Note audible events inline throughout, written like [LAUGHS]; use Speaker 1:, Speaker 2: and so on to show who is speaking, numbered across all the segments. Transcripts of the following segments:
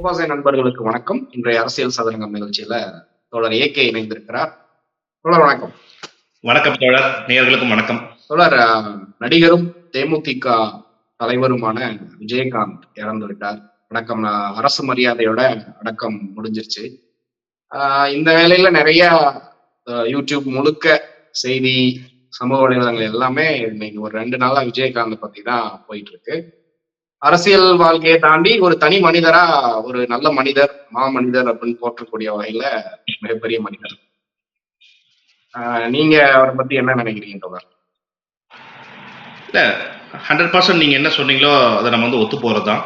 Speaker 1: கோபாசை நண்பர்களுக்கு வணக்கம். இன்றைய அரசியல் சதுரங்கம் நிகழ்ச்சியில தோழர் ஏகே இணைந்திருக்கிறார். தோழர் வணக்கம்.
Speaker 2: வணக்கம் தோழர். நேயர்களுக்கும் வணக்கம்.
Speaker 1: தோழர் நடிகரும் தேமுதிக தலைவருமான விஜயகாந்த் இறந்து விட்டார். அடக்கம் அரசு மரியாதையோட அடக்கம் முடிஞ்சிருச்சு. இந்த வேளையில நிறைய யூடியூப் முழுக்க செய்தி சமூக வலைதளங்கள் எல்லாமே இன்னைக்கு ஒரு ரெண்டு நாளா விஜயகாந்த் பத்தி தான் போயிட்டு இருக்கு. அரசியல் வாழ்க்கையை தாண்டி ஒரு தனி மனிதரா ஒரு நல்ல மனிதர் மாமனிதர் அப்படின்னு போற்றக்கூடிய வகையில மிகப்பெரிய மனிதர். நீங்க அவரை பத்தி என்ன நினைக்கிறீங்க தோழர்
Speaker 2: இல்ல ஹண்ட்ரட் பர்சன்ட் நீங்க என்ன சொன்னீங்களோ அதை நம்ம வந்து ஒத்து போறதுதான்.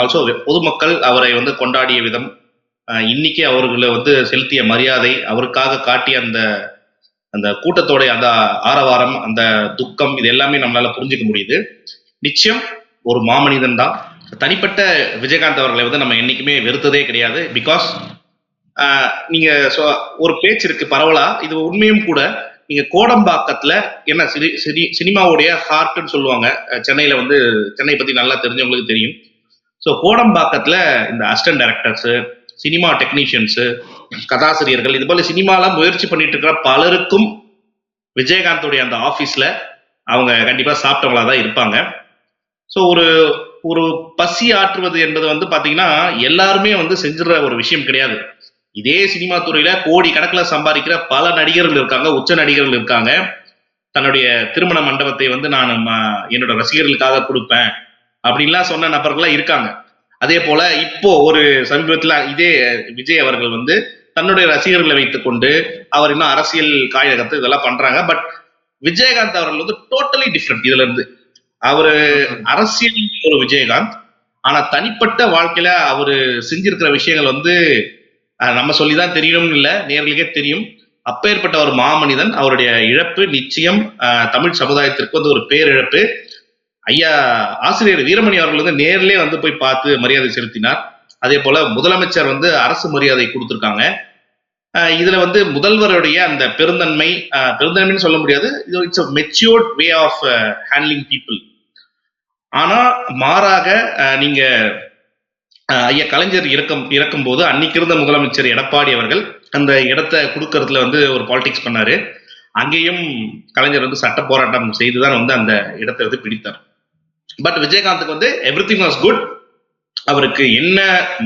Speaker 2: ஆல்சோ பொதுமக்கள் அவரை வந்து கொண்டாடிய விதம் இன்னைக்கு அவர்களை வந்து செலுத்திய மரியாதை அவருக்காக காட்டிய அந்த அந்த கூட்டத்தோடைய அந்த ஆரவாரம் அந்த துக்கம் இது எல்லாமே நம்மளால புரிஞ்சுக்க முடியுது. நிச்சயம் ஒரு மாமனிதன் தான். தனிப்பட்ட விஜயகாந்த் அவர்களை வந்து நம்ம என்னைக்குமே வெறுத்ததே கிடையாது. பிகாஸ் நீங்க ஒரு பேச்சு இருக்கு பரவலா. இது உண்மையும் கூட நீங்க கோடம்பாக்கத்துல என்ன சினி சினி சினிமாவுடைய ஹார்ட்னு சொல்லுவாங்க. சென்னையில வந்து சென்னை பத்தி நல்லா தெரிஞ்சவங்களுக்கு தெரியும். ஸோ கோடம்பாக்கத்துல இந்த அசிஸ்டன்ட் டைரக்டர்ஸ் சினிமா டெக்னீஷியன்ஸ் கதாசிரியர்கள் இது போல சினிமாலாம் முயற்சி பண்ணிட்டு இருக்கிற பலருக்கும் விஜயகாந்தோடைய அந்த ஆபீஸ்ல அவங்க கண்டிப்பா சாப்பிட்டவங்களா தான் இருப்பாங்க. ஸோ ஒரு ஒரு பசி ஆற்றுவது என்பது வந்து பாத்தீங்கன்னா எல்லாருமே வந்து செஞ்சிடற ஒரு விஷயம் கிடையாது. இதே சினிமா துறையில கோடி கணக்கில் சம்பாதிக்கிற பல நடிகர்கள் இருக்காங்க உச்ச நடிகர்கள் இருக்காங்க. தன்னுடைய திருமண மண்டபத்தை வந்து நான் என்னோட ரசிகர்களுக்காக கொடுப்பேன் அப்படின்லாம் சொன்ன நபர்கள்லாம் இருக்காங்க. அதே போல இப்போ ஒரு சமீபத்தில் இதே விஜய் அவர்கள் வந்து தன்னுடைய ரசிகர்களை வைத்துக்கொண்டு அவர் இன்னும் அரசியல் காயகத்தை இதெல்லாம் பண்றாங்க. பட் விஜயகாந்த் அவர்கள் வந்து டோட்டலி டிஃப்ரெண்ட் இதுல இருந்து அவரு அரசியல் ஒரு விஜயகாந்த். ஆனா தனிப்பட்ட வாழ்க்கையில அவரு செஞ்சிருக்கிற விஷயங்கள் வந்து நம்ம சொல்லிதான் தெரியணும்னு இல்ல நேர்களுக்கே தெரியும். அப்பேற்பட்ட ஒரு மாமனிதன் அவருடைய இழப்பு நிச்சயம் தமிழ் சமுதாயத்திற்கு வந்து ஒரு பேரிழப்பு. ஐயா ஆசிரியர் வீரமணி அவர்கள் வந்து நேர்லயே வந்து போய் பார்த்து மரியாதை செலுத்தினார். அதே போல முதலமைச்சர் வந்து அரசு மரியாதை கொடுத்திருக்காங்க. இதுல வந்து முதல்வருடைய அந்த பெருந்தன்மை பெருந்தன்மைன்னு சொல்ல முடியாது. இது it's matured way of handling people ஆனா மாறாக நீங்க ஐயா கலைஞர் இறக்கும் இறக்கும் போது அன்னைக்கு இருந்த முதலமைச்சர் எடப்பாடி அவர்கள் அந்த இடத்தை கொடுக்கறதுல வந்து ஒரு பாலிடிக்ஸ் பண்ணாரு. அங்கேயும் கலைஞர் வந்து சட்ட போராட்டம் செய்துதான் வந்து அந்த இடத்தை வந்து பிடித்தார். பட் விஜயகாந்துக்கு வந்து எவ்ரி திங் வாஸ் குட் அவருக்கு என்ன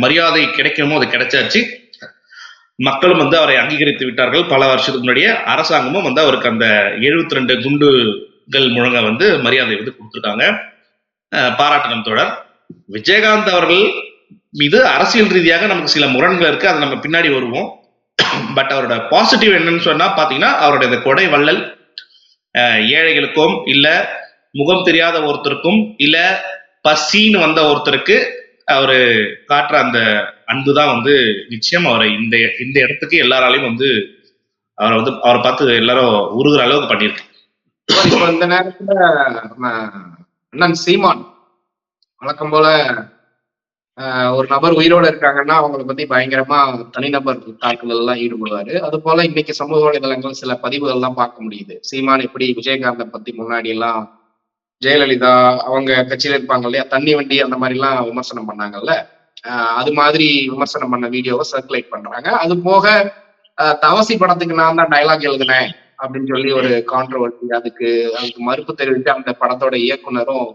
Speaker 2: மரியாதை கிடைக்கணுமோ அது கிடைச்சாச்சு. மக்களும் வந்து அவரை அங்கீகரித்து விட்டார்கள். பல வருஷத்துக்கு முன்னாடியே அரசாங்கமும் வந்து அவருக்கு அந்த 72 ரெண்டு குண்டுகள் முழங்க வந்து மரியாதை வந்து கொடுத்துருக்காங்க. பாராட்டணும் தொடர் விஜயகாந்த் அவர்கள் மீது அரசியல் ரீதியாக நமக்கு சில முரண்கள் இருக்கு. அதை நம்ம பின்னாடி வருவோம். பட் அவரோட பாசிட்டிவ் என்னன்னு சொன்னா பாத்தீங்கன்னா அவருடைய இந்த கொடை வள்ளல் ஏழைகளுக்கும் இல்ல முகம் தெரியாத ஒருத்தருக்கும் இல்ல பசின்னு வந்த ஒருத்தருக்கு அவரு காட்டுற அந்த அன்பு தான் வந்து நிச்சயம் அவரை இந்த இந்த இடத்துக்கு எல்லாராலையும் வந்து அவரை வந்து அவரை பார்த்து எல்லாரும் உருகுற அளவுக்கு பண்ணியிருக்கு.
Speaker 1: இந்த நேரத்துல அண்ணன் சீமான். வழக்கம் போல ஒரு நபர் உயிரோட இருக்காங்கன்னா அவங்கள பத்தி பயங்கரமா தனிநபர் தாக்குதல் எல்லாம் ஈடுபடுவாரு. அது போல இன்னைக்கு சமூக வலைதளங்கள் சில பதிவுகள் எல்லாம் பார்க்க முடியுது. சீமான் எப்படி விஜயகாந்தை பத்தி முன்னாடி எல்லாம் ஜெயலலிதா அவங்க கட்சியில இருப்பாங்க இல்லையா தண்ணி வண்டி அந்த மாதிரி எல்லாம் விமர்சனம் பண்ணாங்கல்ல அது மாதிரி விமர்சனம் பண்ண வீடியோவை சர்க்குலேட் பண்றாங்க. அது போக தவசி படத்துக்கு நான் தான் டைலாக் எழுதினேன். அப்படின்னு சொல்லி ஒரு கான்ட்ரவர்சி அதுக்கு அதுக்கு மறுப்பு தெரிவித்து அந்த படத்தோட இயக்குனரும்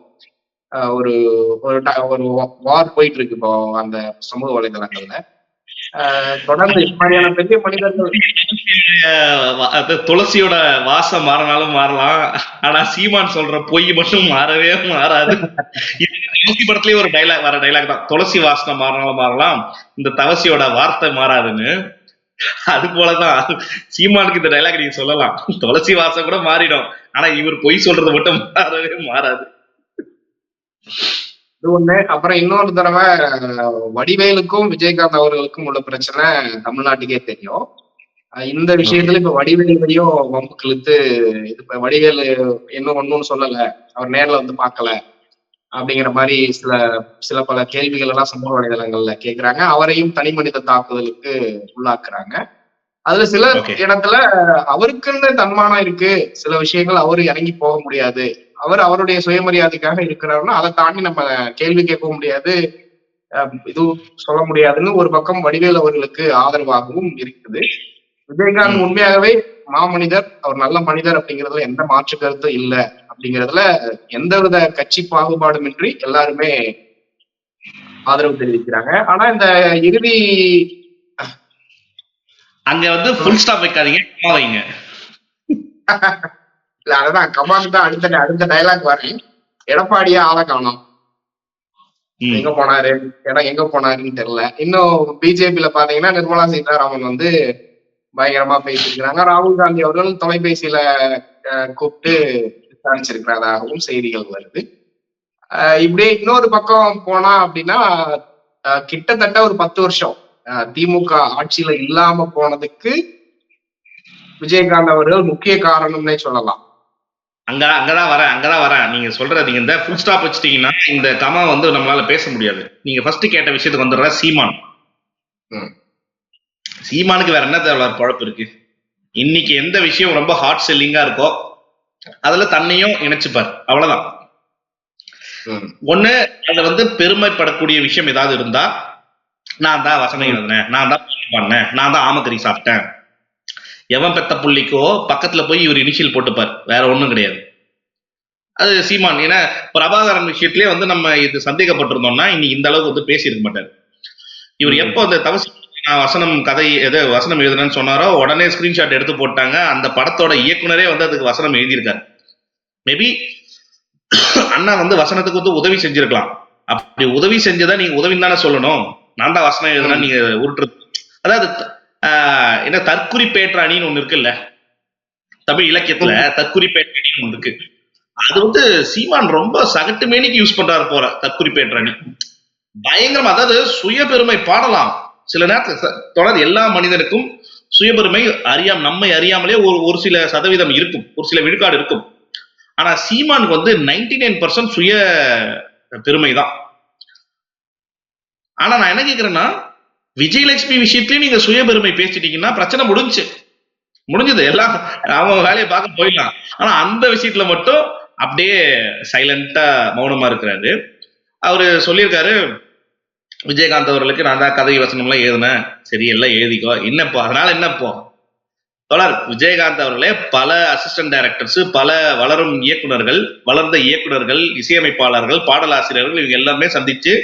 Speaker 1: ஒரு ஒரு வார் போயிட்டு இருக்கு இப்போ அந்த சமூக வலைதளங்கள்ல. ஆஹ், தொடர்ந்து பெரிய மனிதர்கள்
Speaker 2: அது துளசியோட வாசம் மாறினாலும் மாறலாம். ஆனா சீமான் சொல்ற பொய் மட்டும் மாறவே மாறாது. துளசி படத்துலயே ஒரு டைலாக் வர டைலாக் தான். துளசி வாசனை மாறினாலும் மாறலாம். இந்த தவசியோட வார்த்தை மாறாதுன்னு. அது போலதான். சீமானுக்கு இந்த டைலாக் நீங்க சொல்லலாம். துளசி வாசம் கூட மாறிடும். ஆனா இவர் பொய் சொல்றது மட்டும் மாறவே மாறாது.
Speaker 1: இது ஒண்ணு. அப்புறம் இன்னொரு தடவை வடிவேலுக்கும் விஜயகாந்த் அவர்களுக்கும் உள்ள பிரச்சனை தமிழ்நாட்டுக்கே தெரியும். இந்த விஷயத்துல இப்ப வடிவேலையும் வம்பு கிழித்து இது வடிவேலு இன்னும் ஒண்ணும் சொல்லல. அவர் நேர்ல வந்து பார்க்கல. அப்படிங்கிற மாதிரி சில சில பல கேள்விகள் எல்லாம் சமூக வலைதளங்கள்ல கேக்குறாங்க. அவரையும் தனி மனித தாக்குதலுக்கு உள்ளாக்குறாங்க. அதுல சில. இடத்துல அவருக்குன்னு தன்மானம் இருக்கு. சில விஷயங்கள் அவரு இறங்கி போக முடியாது. அவர் அவருடைய சுயமரியாதைக்காக இருக்கிறாருன்னா அதை தாண்டி நம்ம கேள்வி கேட்க முடியாது. அஹ், இதுவும் சொல்ல முடியாதுன்னு ஒரு பக்கம் வடிவேல் அவர்களுக்கு ஆதரவாகவும் இருக்குது. விஜயகாந்த். உண்மையாகவே மாமனிதர் அவர் நல்ல மனிதர் அப்படிங்கிறதுல எந்த மாற்று கருத்தும் இல்ல அப்படிங்கிறதுல எந்தவித கட்சி பாகுபாடுமின்றி எல்லாருமே ஆதரவு தெரிவிக்கிறாங்க. ஆனா இந்த இறுதி
Speaker 2: அங்க வந்து ஃபுல் ஸ்டாப் வைக்காதீங்க வைங்க. [LAUGHS]
Speaker 1: இல்ல அதுதான் கமாக்கு தான் அடுத்த அடுத்த டைலாக் வரேன் எடப்பாடியா ஆளை காணோம். எங்க போனாரு? இடம் எங்க போனாருன்னு தெரியல. இன்னும் பிஜேபியில பாத்தீங்கன்னா நிர்மலா சீதாராமன் வந்து பயங்கரமா பேசியிருக்கிறாங்க. ராகுல் காந்தி அவர்கள் தொலைபேசியில கூப்பிட்டு விசாரிச்சிருக்கிறதாகவும் செய்திகள் வருது. இப்படியே இன்னொரு பக்கம் போனா அப்படின்னா கிட்டத்தட்ட ஒரு பத்து வருஷம் திமுக ஆட்சியில இல்லாம போனதுக்கு விஜயகாந்த் அவர்கள் முக்கிய காரணம்னே சொல்லலாம்.
Speaker 2: அங்க அங்கதான் வரேன் அங்கதான் வரேன். நீங்க சொல்ற நீங்க இந்த ஃபுல் ஸ்டாப் வச்சிட்டீங்கன்னா இந்த கமா வந்து நம்மளால பேச முடியாது. நீங்க ஃபர்ஸ்ட் கேட்ட விஷயத்துக்கு வந்துடுற சீமான். சீமானுக்கு வேற என்ன தேவை பழப்பு இருக்கு? இன்னைக்கு எந்த விஷயம் ரொம்ப ஹாட் செல்லிங்கா இருக்கோ அதுல தன்னையும் இணைச்சுப்பார். அவ்வளவுதான். ஒண்ணு அதுல வந்து பெருமைப்படக்கூடிய விஷயம் ஏதாவது இருந்தா நான் தான் வசனம் எழுதினேன் நான் தான் பண்ணேன் நான் தான் ஆமக்கறி சாப்பிட்டேன். எவன் பெத்த புள்ளிக்கோ பக்கத்துல போய் இவர் இனிஷியல் போட்டுப்பார். வேற ஒண்ணும் கிடையாது. அது சீமான் ஏன்னா பிரபாகரன் விஷயத்திலே வந்து நம்ம இது சந்தேகப்பட்டிருந்தோம்னா இன்னைக்கு இந்த அளவுக்கு வந்து பேசியிருக்க மாட்டார். இவர். எப்போ அந்த தவசி வசனம் கதை எது வசனம் எழுதுனேன்னு சொன்னாரோ உடனே ஸ்கிரீன்ஷாட் எடுத்து போட்டாங்க. அந்த படத்தோட இயக்குனரே வந்து அதுக்கு வசனம் எழுதியிருக்காரு. மேபி அண்ணா வந்து வசனத்துக்கு வந்து உதவி செஞ்சிருக்கலாம். அப்படி உதவி செஞ்சதா நீங்க உதவின்னு தானே சொல்லணும். நான் தான் வசனம் எழுதுனா நீங்க உருட்டுறது அதாவது என்ன தற்குறிப்பேற்ற அணின்னு ஒண்ணு இருக்குல்ல? தமிழ் இலக்கியத்துல தற்குறிப்பேற்ற அணின்னு ஒண்ணு இருக்கு. அது வந்து சீமான் ரொம்ப சகட்டு மேனிக்கு யூஸ் பண்றாரு போற தற்குறிப்பேற்ற அணி பயங்கரமா அதாவது சுயபெருமை பாடலாம். சில நேரத்தில் தொடர் எல்லா மனிதனுக்கும் சுயபெருமை அறியாம நம்மை அறியாமலே ஒரு ஒரு சில சதவீதம் இருக்கும். ஒரு சில விழுக்காடு இருக்கும். ஆனா சீமானுக்கு வந்து 99% நைன் பர்சன்ட் சுய பெருமை தான் ஆனா நான் என்ன கேக்குறேன்னா விஜயலட்சுமி விஷயத்துலயும் நீங்க சுயபெருமை பேசிட்டீங்கன்னா பிரச்சனை முடிஞ்சுச்சு. முடிஞ்சது. எல்லாம் அவன் வேலையை பார்க்க போயிடலாம். ஆனா அந்த விஷயத்துல மட்டும் அப்படியே சைலண்டா மௌனமா இருக்கிறாரு. அவரு சொல்லியிருக்காரு விஜயகாந்த் அவர்களுக்கு நான் தான் கதை வசனம்லாம் எழுதினேன். சரி எல்லாம் எழுதிக்கோ. என்னப்போ? அதனால என்னப்போ? தொடர். விஜயகாந்த் அவர்களே பல அசிஸ்டன்ட் டைரக்டர்ஸ் பல வளரும் இயக்குனர்கள் வளர்ந்த இயக்குனர்கள் இசையமைப்பாளர்கள் பாடலாசிரியர்கள் இவங்க எல்லாருமே சந்திச்சு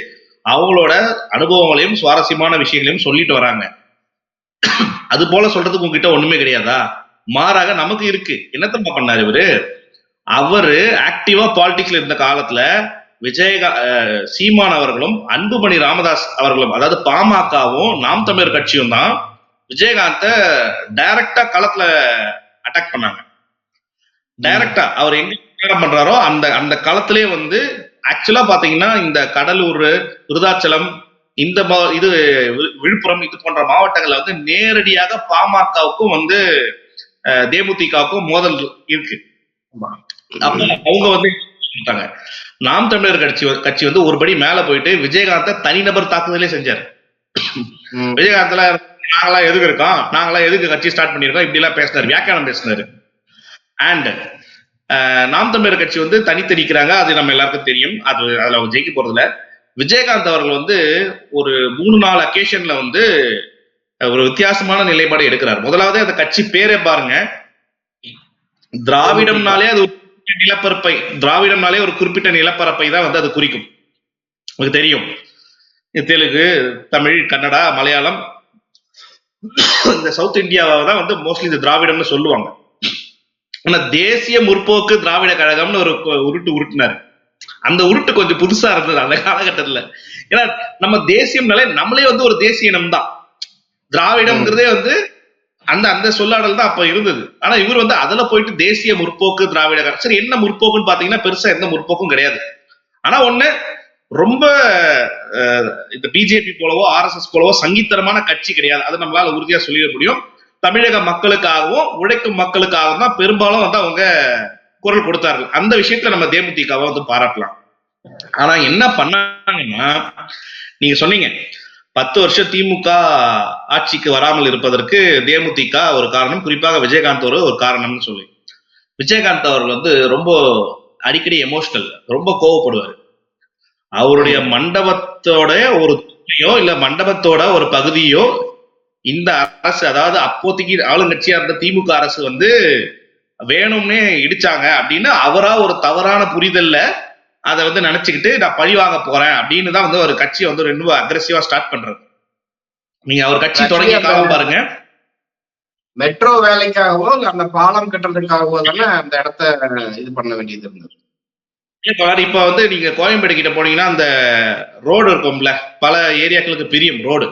Speaker 2: அவங்களோட அனுபவங்களையும் சுவாரஸ்யமான விஷயங்களையும் சொல்லிட்டு வராங்க. அது போல சொல்றதுக்கு உங்ககிட்ட ஒண்ணுமே கிடையாதா? மாறாக நமக்கு இருக்கு. என்னத்தம்மா பண்ணாரு இவரு? அவரு ஆக்டிவா பாலிடிக்ஸ்ல இருந்த காலத்துல விஜயகா அஹ் சீமான் அவர்களும் அன்புமணி ராமதாஸ் அவர்களும் அதாவது பாமகவும் நாம் தமிழர் கட்சியும் தான் விஜயகாந்த டைரக்டா களத்துல அட்டாக் பண்ணாங்க. டைரக்டா அவர் எங்க பிரச்சாரம் பண்றாரோ அந்த அந்த களத்திலே வந்து ஆக்சுவலா பாத்தீங்கன்னா இந்த கடலூர் விருதாச்சலம் இந்த இது விழுப்புரம் இது போன்ற மாவட்டங்கள்ல வந்து நேரடியாக பாமகவுக்கும் வந்து அஹ், தேமுதிகவுக்கும் மோதல் இருக்கு. அப்ப அவங்க வந்து நாம் தமிழர் கட்சி கட்சி வந்து ஒருபடி மேல போயிட்டு விஜயகாந்த தனிநபர் தாக்குதலே செஞ்சாரு. விஜயகாந்த்ல நாங்களாம் எதுக்கு இருக்கோம்? நாங்களாம் எதுக்கு கட்சி ஸ்டார்ட் பண்ணிருக்கோம் இப்படி எல்லாம் பேசினாரு வியாக்கியானம் பேசினாரு. அண்ட் நாம் தமிழர் கட்சி வந்து தனித்து நிக்கிறாங்க அது நம்ம எல்லாருக்கும் தெரியும். அது அதுல அவங்க ஜெயிக்க போறதுல விஜயகாந்த் அவர்கள் வந்து ஒரு மூணு நாலு அக்கேஷன்ல வந்து ஒரு வித்தியாசமான நிலைப்பாடு எடுக்கிறார். முதலாவது அந்த கட்சி பேரே பாருங்க. திராவிடம்னாலே அது ஒரு நிலப்பரப்பை திராவிடம்னாலே ஒரு குறிப்பிட்ட நிலப்பரப்பை தான் வந்து அது குறிக்கும். உங்களுக்கு தெரியும். தெலுங்கு தமிழ் கன்னடா மலையாளம் இந்த சவுத் இந்தியாவை தான் வந்து மோஸ்ட்லி இந்த திராவிடம்னு சொல்லுவாங்க. ஆனா தேசிய முற்போக்கு திராவிட கழகம்னு ஒரு உருட்டு உருட்டினாரு. அந்த உருட்டு கொஞ்சம் புதுசா இருந்தது அந்த காலகட்டத்துல. ஏன்னா நம்ம தேசியம்னாலே நம்மளே வந்து ஒரு தேசிய இனம் தான் திராவிடம்ங்கிறதே வந்து அந்த அந்த சொல்லாடல் தான் அப்ப இருந்தது. ஆனா இவர் வந்து அதுல போயிட்டு தேசிய முற்போக்கு திராவிட கழகம் சரி என்ன முற்போக்குன்னு பாத்தீங்கன்னா பெருசா எந்த முற்போக்கும் கிடையாது. ஆனா ஒண்ணு ரொம்ப இந்த பிஜேபி போலவோ ஆர்எஸ்எஸ் போலவோ சங்கீத்தரமான கட்சி கிடையாது. அதை நம்மளால உறுதியா சொல்லிட முடியும். தமிழக மக்களுக்காகவும் உழைக்கும் மக்களுக்காகவும் தான் பெரும்பாலும் வந்து அவங்க குரல் கொடுத்தார்கள். அந்த விஷயத்துல நம்ம தேமுதிகாவை வந்து பாராட்டலாம். ஆனா என்ன பண்ணாங்கன்னா நீங்க சொன்னீங்க பத்து வருஷம் திமுக ஆட்சிக்கு வராமல் இருப்பதற்கு தேமுதிக ஒரு காரணம். குறிப்பாக விஜயகாந்த் ஒரு ஒரு காரணம்னு சொல்லி. விஜயகாந்த் அவர்கள் வந்து ரொம்ப அடிக்கடி எமோஷனல் ரொம்ப கோவப்படுவார். அவருடைய மண்டபத்தோட ஒரு துணையோ இல்ல மண்டபத்தோட ஒரு பகுதியோ இந்த அரசு அதாவது அப்போதைக்கு ஆளுங்கட்சியா இருந்த திமுக அரசு வந்து வேணும்னே இடிச்சாங்க அப்படின்னு அவரா ஒரு தவறான புரிதல்ல அதை வந்து நினைச்சுக்கிட்டு நான் பழி வாங்க போறேன் அப்படின்னு தான் வந்து ஒரு கட்சியை வந்து ரொம்ப அக்ரெசிவா ஸ்டார்ட் பண்றது. நீங்க அவர் கட்சி தொடங்கிய காலம் பாருங்க.
Speaker 1: மெட்ரோ வேலைக்காகவோ இல்ல அந்த பாலம் கட்டுறதுக்காகவோ தானே அந்த இடத்த இது பண்ண வேண்டியது இருந்தது.
Speaker 2: இப்ப இப்ப வந்து நீங்க கோயம்பேடு கிட்ட போனீங்கன்னா அந்த ரோடு இருக்கும்ல பல ஏரியாக்களுக்கு பிரியும் road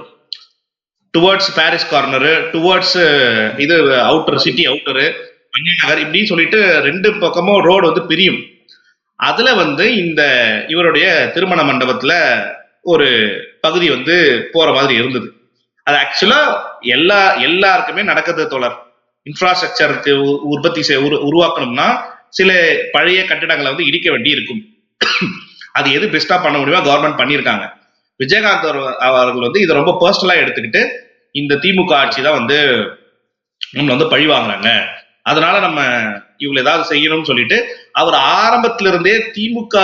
Speaker 2: towards Parry's corner towards இது outer city outer Anna Nagar இப்படின்னு சொல்லிட்டு ரெண்டு பக்கமும் ரோடு வந்து பிரியும். அதுல வந்து இந்த இவருடைய திருமண மண்டபத்துல ஒரு பகுதி வந்து போற மாதிரி இருந்தது. அது ஆக்சுவலா எல்லா எல்லாருக்குமே நடக்கிறது தொடர் இன்ஃப்ராஸ்ட்ரக்சருக்கு உற்பத்தி செய்- உரு- உருவாக்கணும்னா சில பழைய கட்டிடங்களை வந்து இடிக்க வேண்டி இருக்கும் அது எது பெஸ்டா பண்ண முடியுமோ கவர்மெண்ட் பண்ணியிருக்காங்க. விஜயகாந்த் அவர்கள் வந்து இதை ரொம்ப பர்சனலா எடுத்துக்கிட்டு இந்த திமுக ஆட்சி தான் வந்து நம்மளை வந்து பழி வாங்குறாங்க அதனால நம்ம இவங்களை ஏதாவது செய்யணும்னு சொல்லிட்டு அவர் ஆரம்பத்திலிருந்தே திமுக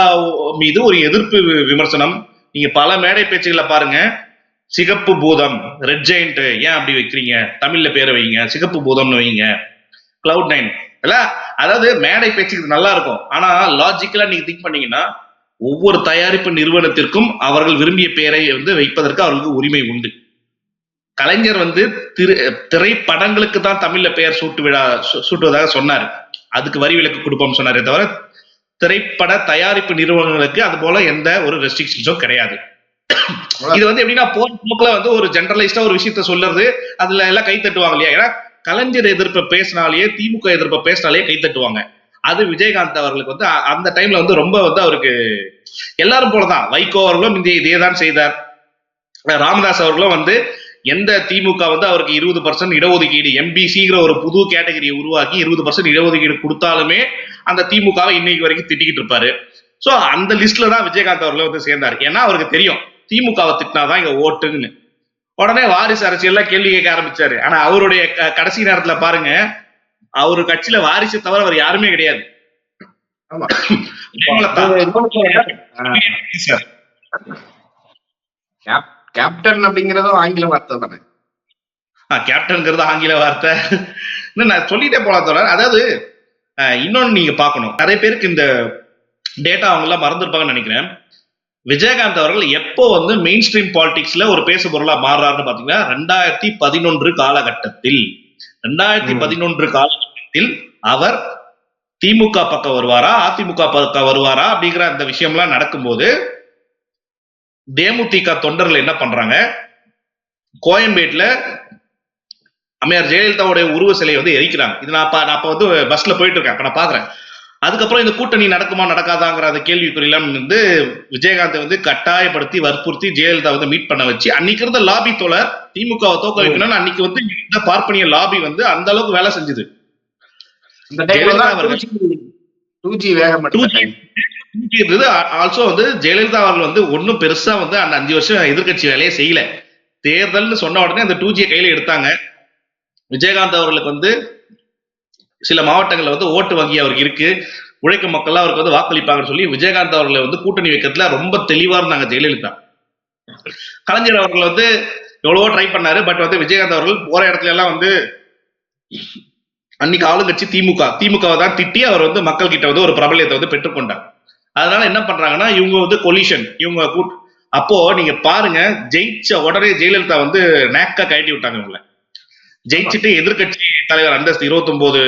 Speaker 2: மீது ஒரு எதிர்ப்பு விமர்சனம். நீங்க பல மேடை பேச்சுகளை பாருங்க. சிகப்பு பூதம் ரெட் ஜெயிண்ட் ஏன் அப்படி வைக்கிறீங்க? தமிழ்ல பேரை வைங்க. சிகப்பு பூதம்னு வைங்க. கிளவுட் நைன் இல்ல அதாவது மேடை பேச்சுக்கு இது நல்லா இருக்கும். ஆனா லாஜிக்கலா நீங்க திங்க் பண்ணீங்கன்னா ஒவ்வொரு தயாரிப்பு நிறுவனத்திற்கும் அவர்கள் விரும்பிய பெயரை வந்து வைப்பதற்கு அவர்களுக்கு உரிமை உண்டு. கலைஞர் வந்து திரு திரைப்படங்களுக்கு தான் தமிழ்ல பெயர் சூட்டு விழா சூட்டுவதாக சொன்னார். அதுக்கு வரி விலக்கு கொடுப்போம் சொன்னாரே தவிர திரைப்பட தயாரிப்பு நிறுவனங்களுக்கு அது போல எந்த ஒரு ரெஸ்ட்ரிக்ஷன்ஸும் கிடையாது. இது வந்து எப்படின்னா போக்குல வந்து ஒரு ஜெனரலைஸ்டா ஒரு விஷயத்த சொல்றது அதுல எல்லாம் கை தட்டுவாங்க இல்லையா? ஏன்னா கலைஞர் எதிர்ப்பை பேசினாலேயே திமுக எதிர்ப்பை பேசினாலே கை தட்டுவாங்க. அது விஜயகாந்த் அவர்களுக்கு வந்து அந்த டைம்ல வந்து ரொம்ப வந்து அவருக்கு எல்லாரும் போலதான். வைகோ அவர்களும் இந்த இதே தான் செய்தார். ராமதாஸ் அவர்களும் வந்து எந்த திமுக வந்து அவருக்கு இருபது பர்சன்ட் இடஒதுக்கீடு எம்பிசிங்கிற ஒரு புது கேட்டகரியை உருவாக்கி இருபது பர்சன்ட் இடஒதுக்கீடு கொடுத்தாலுமே அந்த திமுகவை இன்னைக்கு வரைக்கும் திட்டிக்கிட்டு இருப்பாரு. சோ அந்த லிஸ்ட்ல தான் விஜயகாந்த் அவர்கள் வந்து சேர்ந்தார். ஏன்னா அவருக்கு தெரியும் திமுகவை திட்டினாதான் இங்க ஓட்டுன்னு. உடனே வாரிசு அரசியல்ல கேள்வி கேட்க ஆரம்பிச்சாரு. ஆனா அவருடைய கடைசி நேரத்துல பாருங்க அவரு கட்சியில வாரிசு தவிர அவர் யாருமே கிடையாது. சார்.
Speaker 1: கேப்- கேப்டன் அப்படிங்கறதும் ஆங்கில வார்த்தை தானே.
Speaker 2: ஆ, கேப்டன்ங்கிறது ஆங்கில வார்த்தை. இன்னும் நான் சொல்லிட்டே போலாம் தோழர். அதாவது இன்னொன்னு நீங்க பார்க்கணும். நிறைய பேருக்கு இந்த டேட்டா அவங்க எல்லாம் மறந்துருப்பாங்கன்னு நினைக்கிறேன். விஜயகாந்த் அவர்கள் எப்போ வந்து மெயின் ஸ்ட்ரீம் பாலிடிக்ஸ்ல ஒரு பேசு பொருளா மாறுறாருன்னு பாத்தீங்கன்னா ரெண்டாயிரத்தி பதினொன்று காலகட்டத்தில். ரெண்டாயிரத்தி. பதினொன்று காலகட்டத்தில் அவர் திமுக பக்கம் வருவாரா அதிமுக பக்கம் வருவாரா அப்படிங்கிற அந்த விஷயம்லாம் நடக்கும்போது தேமுதிக தொண்டர்கள் என்ன பண்றாங்க? கோயம்பேட்ல அம்மையார் ஜெயலலிதாவுடைய உருவ சிலையை வந்து எரிக்கிறாங்க. இது நான் நான் அப்ப வந்து பஸ்ல போயிட்டு இருக்கேன் அப்ப நான் பாக்குறேன். அதுக்கப்புறம் இந்த கூட்டணி நடக்குமா நடக்காதாங்கிற அந்த கேள்விக்குறியெல்லாம் வந்து விஜயகாந்தை வந்து கட்டாயப்படுத்தி வற்புறுத்தி ஜெயலலிதா வந்து மீட் பண்ண வச்சு அன்னைக்கு இருந்த லாபி தோழர் திமுகவை தோக்க வைக்கணும்னு அன்னைக்கு வந்து பார்ப்பனிய லாபி வந்து அந்த அளவுக்கு வேலை செஞ்சது.
Speaker 1: டூ ஜி வேகம்
Speaker 2: 2G இருந்தது ஆல்சோ வந்து ஜெயலலிதா அவர்கள் வந்து ஒன்றும் பெருசா வந்து அந்த அஞ்சு வருஷம் எதிர்க்கட்சி வேலையை செய்யல. தேர்தல்னு சொன்ன உடனே அந்த டூ ஜியை கையில எடுத்தாங்க. விஜயகாந்த் அவர்களுக்கு வந்து சில மாவட்டங்கள்ல வந்து ஓட்டு வங்கி அவருக்கு இருக்கு. உழைக்கும் மக்கள் அவருக்கு வந்து வாக்களிப்பாங்கன்னு சொல்லி விஜயகாந்த் அவர்களை வந்து கூட்டணி வைக்கிறதுல ரொம்ப தெளிவா இருந்தாங்க ஜெயலலிதா. கலைஞர் அவர்கள் வந்து எவ்வளவோ ட்ரை பண்ணாரு. பட் வந்து விஜயகாந்த் அவர்கள் போற இடத்துல எல்லாம் வந்து அன்னைக்கு ஆளுங்கட்சி திமுக. திமுகவை தான் திட்டி அவர் வந்து மக்கள் கிட்ட வந்து ஒரு பிரபலியத்தை வந்து பெற்றுக்கொண்டார். அதனால என்ன பண்றாங்கன்னா இவங்க வந்து கொலிஷன் இவங்க கூட் அப்போ நீங்க பாருங்க ஜெயிச்ச உடனே ஜெயலலிதா வந்து நேக்கா கழட்டி விட்டாங்க இவங்களை. ஜெயிச்சுட்டு எதிர்க்கட்சி தலைவர் அந்தஸ்து 29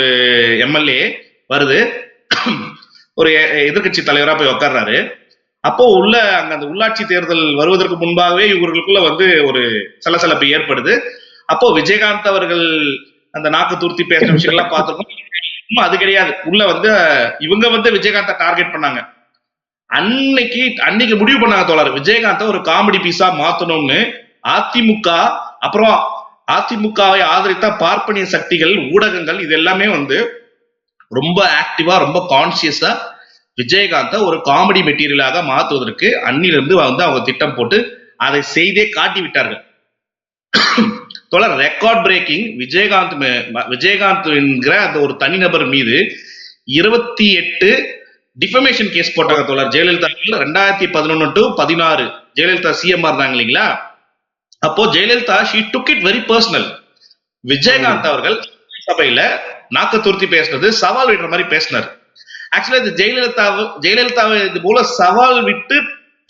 Speaker 2: எம்எல்ஏ வருது. ஒரு எதிர்க்கட்சி தலைவரா போய் உக்காடுறாரு அப்போ உள்ள அங்க அந்த உள்ளாட்சி தேர்தல் வருவதற்கு முன்பாகவே இவர்களுக்குள்ள வந்து ஒரு சலசலப்பு ஏற்படுது. அப்போ விஜயகாந்த் அவர்கள் அந்த நாக்கு துருத்தி பேசுற விஷயங்கள்லாம் பார்த்துருக்கோம். அது கிடையாது. உள்ள வந்து இவங்க வந்து விஜயகாந்தை டார்கெட் பண்ணாங்க. அன்னைக்கு அன்னைக்கு முடிவு பண்ணாங்க தோழர். விஜயகாந்தை ஒரு காமெடி பீஸா மாத்தணும்னு அதிமுக அப்புறம் அதிமுகவை ஆதரித்த பார்ப்பனிய சக்திகள் ஊடகங்கள் இது எல்லாமே வந்து ரொம்ப ஆக்டிவா ரொம்ப கான்சியஸா விஜயகாந்தை ஒரு காமெடி மெட்டீரியலாக மாத்துவதற்கு அன்னிலிருந்து வந்து அவங்க திட்டம் போட்டு அதை செய்தே காட்டி விட்டார்கள் தொடர் ரெக்கார்ட் பிரேக்கிங் விஜயகாந்த் விஜயகாந்த் என்கிற அந்த ஒரு தனிநபர் மீது இருபத்தி எட்டு டிஃபமேஷன் கேஸ் போட்டாங்க தோழர் ஜெயலலிதா ரெண்டாயிரத்தி பதினொன்னு டு பதினாறு. ஜெயலலிதா சிஎம் இருந்தாங்க இல்லைங்களா? அப்போ Jayalalithaa she took it very personal Vijayakanth அவர்கள் சபையில நாக்க துருத்தி பேசுனது சவால் விடுற மாதிரி பேசினார். ஆக்சுவலா இது ஜெயலலிதா ஜெயலலிதாவை இது போல சவால் விட்டு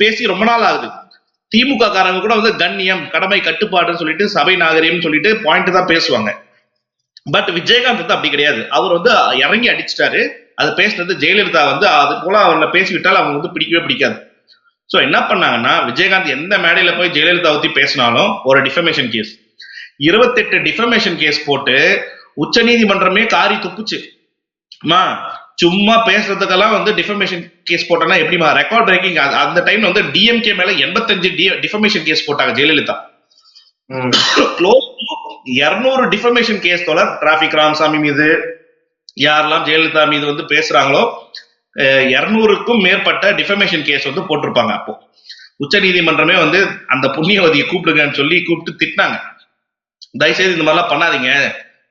Speaker 2: பேசி ரொம்ப நாள் ஆகுது. திமுக காரங்க கூட வந்து கண்ணியம் கடமை கட்டுப்பாடுன்னு சொல்லிட்டு சபை நாகரிகம் சொல்லிட்டு பாயிண்ட் தான் பேசுவாங்க. பட் விஜயகாந்த் வந்து அப்படி கிடையாது. அவர் வந்து இறங்கி அடிச்சிட்டாரு. அது பேசுனது ஜெயலலிதா வந்து அது போல அவர்ல பேசிவிட்டால் அவங்க வந்து பிடிக்கவே பிடிக்காது. சோ என்ன பண்ணாங்கன்னா விஜயகாந்த் எந்த மேடையில போய் ஜெயலலிதா பத்தி பேசினாலும் ஒரு டிஃபமேஷன் கேஸ் இருபத்தெட்டு டிஃபமேஷன் கேஸ் போட்டு உச்ச நீதிமன்றமே காரி துப்புச்சு. மா சும்மா பேசுறதுக்கெல்லாம் வந்து டிஃபமேஷன் கேஸ் போட்டோம்னா எப்படிமா ரெக்கார்ட் பிரேக்கிங் அந்த டைம்ல வந்து டிஎம்கே மேல எண்பத்தஞ்சு டிஃபமேஷன் கேஸ் போட்டாங்க ஜெயலலிதா. க்ளோஸ் இருநூறு டிஃபமேஷன் கேஸ் தொடர் டிராபிக் ராமசாமி மீது யாரெல்லாம் ஜெயலலிதா மீது வந்து பேசுறாங்களோ இருநூறுக்கும் மேற்பட்ட டிஃபமேஷன் கேஸ் வந்து போட்டிருப்பாங்க அப்போ. உச்ச நீதிமன்றமே வந்து அந்த புண்ணியவதியை கூப்பிடுங்கன்னு சொல்லி கூப்பிட்டு திட்டினாங்க. தயவுசெய்து இந்த மாதிரிலாம் பண்ணாதீங்க.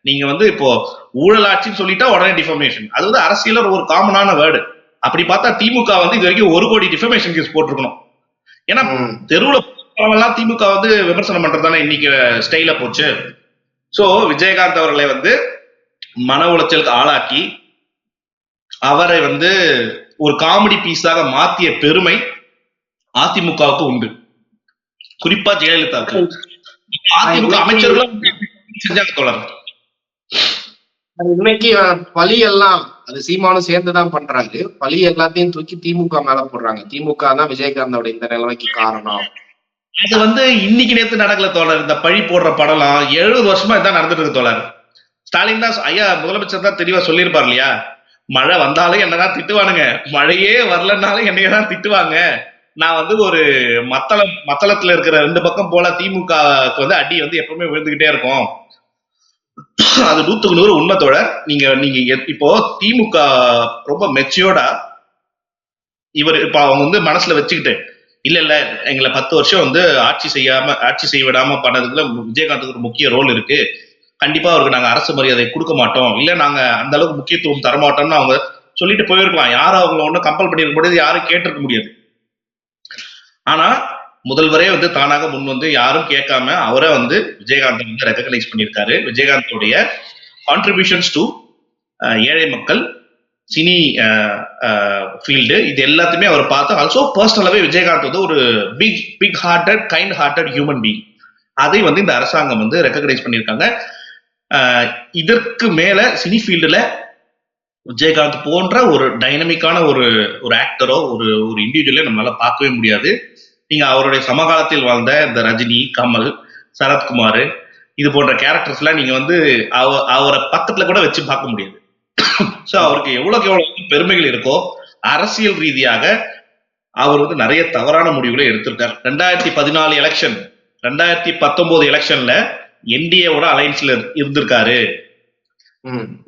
Speaker 2: நீங்க வந்து இப்போ ஊழலாட்சின்னு சொல்லிட்டா உடனே டிஃபமேஷன் அது வந்து அரசியல ஒரு காமனான வேர்டு அப்படி பார்த்தா திமுக வந்து இது வரைக்கும் ஒரு கோடி டிஃபமேஷன் கேஸ் போட்டிருக்கணும். ஏன்னா தெருவுல போறவங்கலாம் திமுக வந்து விமர்சனம் பண்றதுதானே இன்னைக்கு ஸ்டைல போச்சு. சோ விஜயகாந்த் அவர்களை வந்து மன உளைச்சலுக்கு ஆளாக்கி அவரை வந்து ஒரு காமெடி பீஸாக மாத்திய பெருமை அதிமுகவுக்கு உண்டு. குறிப்பா ஜெயலலிதாவுக்கு. அதிமுக அமைச்சர்களும் செஞ்சாங்க தோழர்.
Speaker 1: இன்னைக்கு பழி எல்லாம் அது சீமானும் சேர்ந்துதான் பண்றாரு. பழி எல்லாத்தையும் தூக்கி திமுக மேல போடுறாங்க. திமுக தான் விஜயகாந்தோட இந்த நிலைமைக்கு காரணம்.
Speaker 2: அது வந்து இன்னைக்கு நேத்து நடக்கல தோழர். இந்த பழி போடுற படம்லாம் எழுபது வருஷமா இதான் நடந்துட்டு இருக்கு தோழர். ஸ்டாலின் தான் ஐயா முதலமைச்சர் தான் தெளிவா சொல்லியிருப்பார் இல்லையா? மழை வந்தாலும் என்னதான் திட்டுவானுங்க. மழையே வரலனாலும் என்னைய தான் திட்டுவாங்க. நான் வந்து ஒரு மத்தளம் மத்தளத்துல இருக்கிற ரெண்டு பக்கம் போல திமுகவுக்கு வந்து அடி வந்து எப்பவுமே விழுந்துகிட்டே இருக்கும். அது நூத்துக்கு நூறு உண்மை தோழர். நீங்க நீங்க இப்போ திமுக ரொம்ப மெச்சியோர்டா இவர் இப்ப அவங்க வந்து மனசுல வச்சுக்கிட்டு இல்ல இல்ல எங்களை பத்து வருஷம் வந்து ஆட்சி செய்யாம ஆட்சி செய்ய விடாம பண்ணதுல விஜயகாந்துக்கு ஒரு முக்கிய ரோல் இருக்கு. கண்டிப்பா அவருக்கு நாங்க அரசு மரியாதை கொடுக்க மாட்டோம். இல்ல நாங்க அந்த அளவுக்கு முக்கியத்துவம் தர மாட்டோம்னு அவங்க சொல்லிட்டு போயிருக்கலாம். யாரும் அவங்கள ஒன்றும் கம்பல் பண்ணிருக்க முடியாது. யாரும் கேட்டிருக்க முடியாது. ஆனா முதல்வரே வந்து தானாக முன் வந்து யாரும் கேட்காம அவரே வந்து விஜயகாந்த் வந்து ரெகக்னைஸ் பண்ணியிருக்காரு. விஜயகாந்தோடைய கான்ட்ரிபியூஷன்ஸ் டு ஏழை மக்கள் சினி ஃபீல்டு இது எல்லாத்தையுமே அவர் பார்த்து ஆல்சோ பர்சனலாகவே விஜயகாந்த் வந்து ஒரு big big hearted kind hearted human being அதை வந்து இந்த அரசாங்கம் வந்து ரெக்கக்னைஸ் பண்ணியிருக்காங்க. இதற்கு மேல சினி ஃபீல்டில் விஜயகாந்த் போன்ற ஒரு டைனமிக்கான ஒரு ஒரு ஆக்டரோ ஒரு ஒரு இண்டிவிஜுவலே நம்மளால பார்க்கவே முடியாது. நீங்க அவருடைய சமகாலத்தில் வாழ்ந்த இந்த ரஜினி கமல் சரத்குமார் இது போன்ற கேரக்டர்ஸ் எல்லாம் நீங்க வந்து அவ- அவரை பக்கத்துல கூட வச்சு பார்க்க முடியாது. சோ அவருக்கு எவ்வளவுக்கு எவ்வளவு பெருமைகள் இருக்கோ அரசியல் ரீதியாக அவர் வந்து நிறைய தவறான முடிவுகளை எடுத்திருக்காரு. ரெண்டாயிரத்தி பதினாலு எலெக்ஷன் ரெண்டாயிரத்தி பத்தொன்பது எலெக்ஷன்ல என்டிஏவோட அலைன்ஸ்ல இருந்திருக்காரு.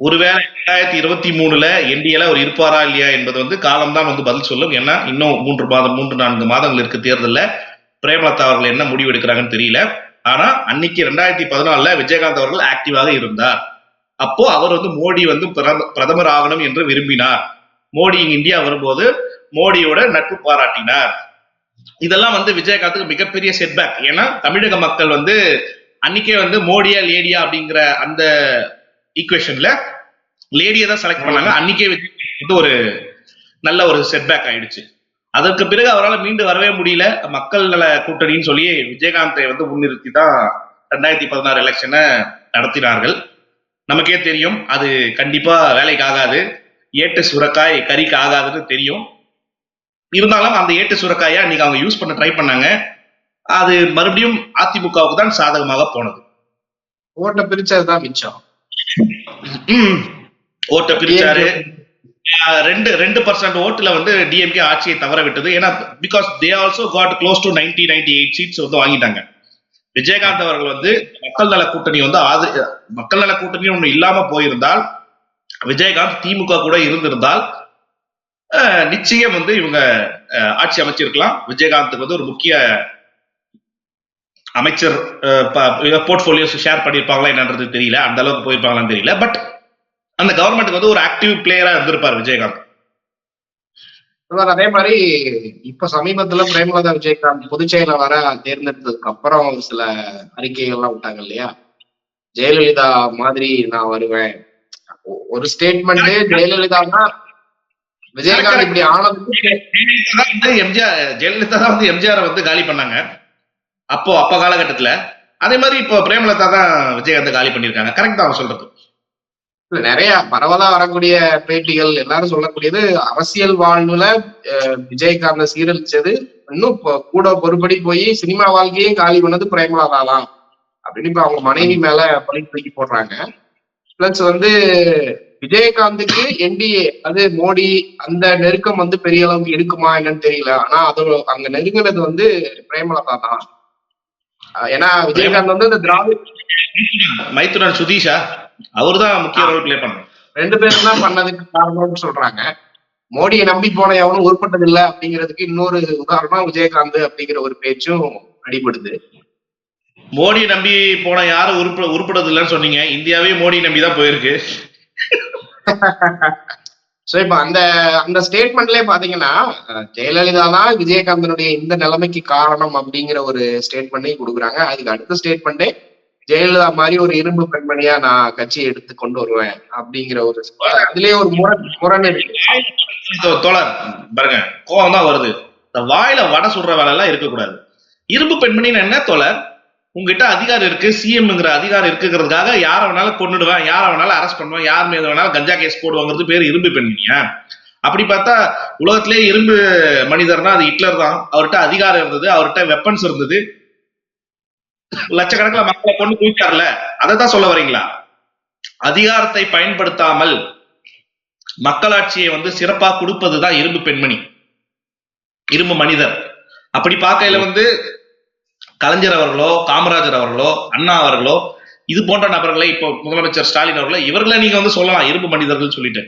Speaker 2: ஒருவேளை ரெண்டாயிரத்தி இருபத்தி மூணுல என்டிஏல அவர் இருப்பாரா இல்லையா என்பது வந்து காலம்தான் வந்து பதில் சொல்லும். ஏன்னா இன்னும் மூன்று மாதம் மூன்று நான்கு மாதங்கள் இருக்கு தேர்தலில். பிரேமலதா அவர்கள் என்ன முடிவு எடுக்கிறாங்கன்னு தெரியல. ஆனா அன்னைக்கு ரெண்டாயிரத்தி பதினாலுல விஜயகாந்த் அவர்கள் ஆக்டிவாக இருந்தார். அப்போ அவர் வந்து மோடி வந்து பிரதமர் ஆகணும் என்று விரும்பினார். மோடி இந்தியா வரும்போது மோடியோட நட்பு பாராட்டினார். இதெல்லாம் வந்து விஜயகாந்துக்கு மிகப்பெரிய செட்பேக் ஏன்னா தமிழக மக்கள் வந்து அன்னைக்கே வந்து மோடியா லேடியா அப்படிங்கிற அந்த ஈக்குவேஷன்ல லேடியை தான் செலக்ட் பண்ணாங்க. அன்னைக்கே வந்து ஒரு நல்ல ஒரு செட்பேக் ஆயிடுச்சு. அதற்கு பிறகு அவரால் மீண்டு வரவே முடியல. மக்கள் நல கூட்டணின்னு சொல்லி விஜயகாந்தை வந்து முன்னிறுத்தி தான் ரெண்டாயிரத்தி பதினாறு எலெக்ஷனை நடத்தினார்கள். நமக்கே தெரியும் அது கண்டிப்பா வேலைக்கு ஆகாது. ஏட்டு சுரக்காய் கறிக்கு ஆகாதுன்னு தெரியும். இருந்தாலும் அந்த ஏட்டு சுரக்காயை அன்னைக்கு அவங்க யூஸ் பண்ண ட்ரை பண்ணாங்க. அது மறுபடியும் அதிமுகவுக்கு தான் சாதகமாக போனது.
Speaker 1: ஓட்டை பிரிச்சதுதான் மிச்சம். [CLEARS THROAT]
Speaker 2: ஓட்ட பிரிச்சாரு. ஆஹ் ரெண்டு ரெண்டு பர்சன்ட் ஓட்டுல வந்து டிஎம்கே ஆட்சியை தவற விட்டது. ஏன்னா because they also got close to ninety ninety eight seats வந்து வாங்கிட்டாங்க. விஜயகாந்த் அவர்கள் வந்து மக்கள் நல கூட்டணி வந்து ஆது மக்கள் நல கூட்டணி ஒன்று இல்லாம போயிருந்தால் விஜயகாந்த் திமுக கூட இருந்திருந்தால் ஆஹ் நிச்சயம் வந்து இவங்க ஆட்சி அமைச்சிருக்கலாம். விஜயகாந்துக்கு வந்து ஒரு முக்கிய அமைச்சர் போர்ட்போலியோ ஷேர் பண்ணியிருப்பாங்களா என்னன்றது தெரியல. அந்த அளவுக்கு போயிருப்பாங்களான்னு தெரியல. பட் அந்த கவர்மெண்ட்டுக்கு வந்து ஒரு ஆக்டிவ் பிளேயரா இருந்திருப்பார் விஜயகாந்த்.
Speaker 1: அதே மாதிரி இப்ப சமீபத்துல பிரேமலதா விஜயகாந்த் பொதுச் செயலாளரா தேர்ந்தெடுத்ததுக்கு அப்புறம் ஒரு சில அறிக்கைகள்லாம் விட்டாங்க இல்லையா? ஜெயலலிதா மாதிரி நான் வருவேன். ஒரு ஸ்டேட்மெண்ட் ஜெயலலிதா தான் விஜயகாந்த் இப்படி ஆனதுக்கு
Speaker 2: ஜெயலலிதா தான் வந்து எம்ஜிஆர் ஜெயலலிதா தான் வந்து எம்ஜிஆர் வந்து காலி பண்ணாங்க. அப்போ அப்ப காலகட்டத்துல அதே மாதிரி இப்போ பிரேமலதா தான் விஜயகாந்த் காலி பண்ணிருக்காங்க கரெக்ட் தான் அவன் சொல்றது.
Speaker 1: இல்ல, நிறைய பரவலா வரக்கூடிய பேட்டிகள் எல்லாரும் சொல்லக்கூடியது அரசியல் வாழ்வுல விஜயகாந்த சீரழிச்சது இன்னும் கூட பொறுப்படி போய் சினிமா வாழ்க்கையே காலி பண்ணது பிரேமலதா தான். அப்படின்னு இப்ப அவங்க மனைவி மேல பழி தூக்கி போடுறாங்க. பிளஸ் வந்து விஜயகாந்துக்கு என்டிஏ அது மோடி அந்த நெருக்கம் வந்து பெரிய அளவுக்கு இருக்குமா என்னன்னு தெரியல. ஆனா அது அங்க நெருங்கினது வந்து பிரேமலதா தான். ஏன்னா விஜயகாந்த் வந்து இந்த திராவிட
Speaker 2: மைத்துனன் சுதீஷா அவர் தான் முக்கிய ரோல் பிளே பண்றாரு
Speaker 1: ரெண்டு பேரும் தான் பண்ணதுக்கு காரணம்னு சொல்றாங்க. மோடியை நம்பி போன எவனும் உருப்பட்டது இல்ல அப்படிங்கிறதுக்கு இன்னொரு உதாரணம் விஜயகாந்த் அப்படிங்கிற ஒரு பேச்சும் அடிபடுது.
Speaker 2: மோடி நம்பி போன யாரும் உருப்ப உருப்படுறது இல்லைன்னு சொன்னீங்க. இந்தியாவே மோடி நம்பி தான் போயிருக்கு. [LAUGHS]
Speaker 1: சோ இப்ப அந்த அந்த ஸ்டேட்மெண்ட்லயே பாத்தீங்கன்னா ஜெயலலிதா தான் விஜயகாந்தனுடைய இந்த நிலைமைக்கு காரணம் அப்படிங்கிற ஒரு ஸ்டேட்மெண்ட்டையும் கொடுக்குறாங்க. அதுக்கு அடுத்த ஸ்டேட்மெண்ட்டே ஜெயலலிதா மாதிரி ஒரு இரும்பு பெண்மணியா நான் கட்சியை எடுத்து கொண்டு வருவேன் அப்படிங்கிற ஒரு அதுலயே ஒரு முரண் முரண் இருக்கு.
Speaker 2: தோழர் பாருங்க கோவம் தான் வருது. இந்த வாயில வடை சுடுற வேலை எல்லாம் இருக்கக்கூடாது. இரும்பு பெண்மணின்னு என்ன தோழர்? உங்ககிட்ட அதிகாரம் இருக்கு சிஎம்ங்கிற அதிகாரம் இருக்குங்கிறதுக்காக யார வேணாலும் கொண்டுடுவேன் யார வேணாலும் அரெஸ்ட் பண்ணுவேன் யார் மீது வேணாலும் கஞ்சா கேஸ் போடுவாங்கிறது பேர் இரும்பு பெண்மணியா? அப்படி பார்த்தா உலகத்திலே இரும்பு மனிதர்னா அது ஹிட்லர் தான். அவர்கிட்ட அதிகாரம் இருந்தது அவர்கிட்ட வெப்பன்ஸ் இருந்தது. லட்சக்கணக்கில் மக்களை கொண்டு குவிச்சார்ல அதை தான் சொல்ல வரீங்களா? அதிகாரத்தை பயன்படுத்தாமல் மக்களாட்சியை வந்து சிறப்பா கொடுப்பதுதான் இரும்பு பெண்மணி. இரும்பு மனிதர். அப்படி பார்க்கையில வந்து கலைஞர் அவர்களோ காமராஜர் அவர்களோ அண்ணா அவர்களோ இது போன்ற நபர்களை இப்போ முதலமைச்சர் ஸ்டாலின் அவர்களோ இவர்களை நீங்க வந்து சொல்லலாம் இரும்பு மனிதர்கள் சொல்லிட்டு.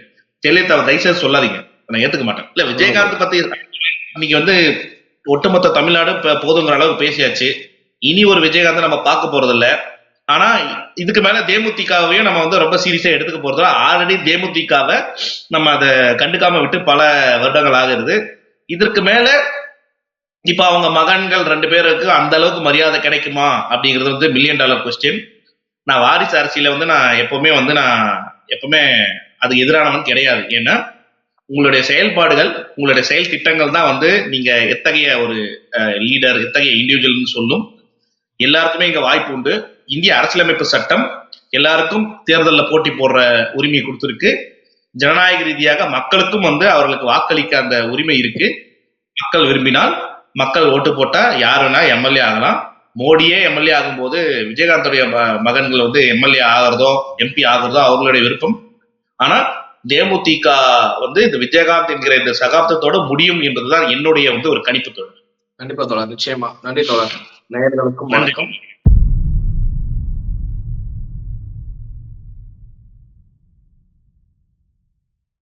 Speaker 2: ஜெயலலிதா தயவுசெய்து சொல்லாதீங்க. நான் ஏத்துக்க மாட்டேன் இல்ல விஜயகாந்த் பத்தி இன்னைக்கு வந்து ஒட்டுமொத்த தமிழ்நாடு போதுங்கிற அளவு பேசியாச்சு. இனி ஒரு விஜயகாந்த் நம்ம பார்க்க போறது இல்ல ஆனா இதுக்கு மேல தேமுதிகவையும் நம்ம வந்து ரொம்ப சீரியஸா எடுத்துக்க போறது ஆல்ரெடி தேமுதிகவை நம்ம அதை கண்டுக்காம விட்டு பல வருடங்கள் ஆகுது. இதற்கு மேல இப்ப அவங்க மகன்கள் ரெண்டு பேருக்கு அந்த அளவுக்கு மரியாதை கிடைக்குமா அப்படிங்கிறது வந்து மில்லியன் டாலர் கொஸ்டின் நான் வாரிசு அரசியல வந்து நான் எப்பவுமே வந்து நான் எப்பவுமே அது எதிரானவன் கிடையாது. ஏன்னா உங்களுடைய செயல்பாடுகள் உங்களுடைய செயல் திட்டங்கள் தான் வந்து நீங்க எத்தகைய ஒரு லீடர் எத்தகைய இண்டிவிஜுவல்னு சொல்லும். எல்லாருக்குமே இங்க வாய்ப்பு உண்டு. இந்திய அரசியலமைப்பு சட்டம் எல்லாருக்கும் தேர்தலில் போட்டி போடுற உரிமையை கொடுத்துருக்கு. ஜனநாயக ரீதியாக மக்களுக்கும் வந்து அவர்களுக்கு வாக்களிக்க அந்த உரிமை இருக்கு. மக்கள் விரும்பினால் மக்கள் ஓட்டு போட்டா யார் வேணா எம்எல்ஏ ஆகலாம். மோடியே எம்எல்ஏ ஆகும்போது விஜயகாந்தோடைய மகன்கள் வந்து எம்எல்ஏ ஆகிறதோ எம்பி ஆகிறதோ அவங்களுடைய விருப்பம். ஆனா தேமுதிக வந்து இந்த விஜயகாந்த் என்கிற இந்த சகாப்தத்தோட முடியும் என்பதுதான் என்னுடைய வந்து ஒரு கணிப்பு தோழர்
Speaker 1: கண்டிப்பா தோழர் நிச்சயமா. நன்றி தோழர். நேயர்களுக்கும் வணக்கம்.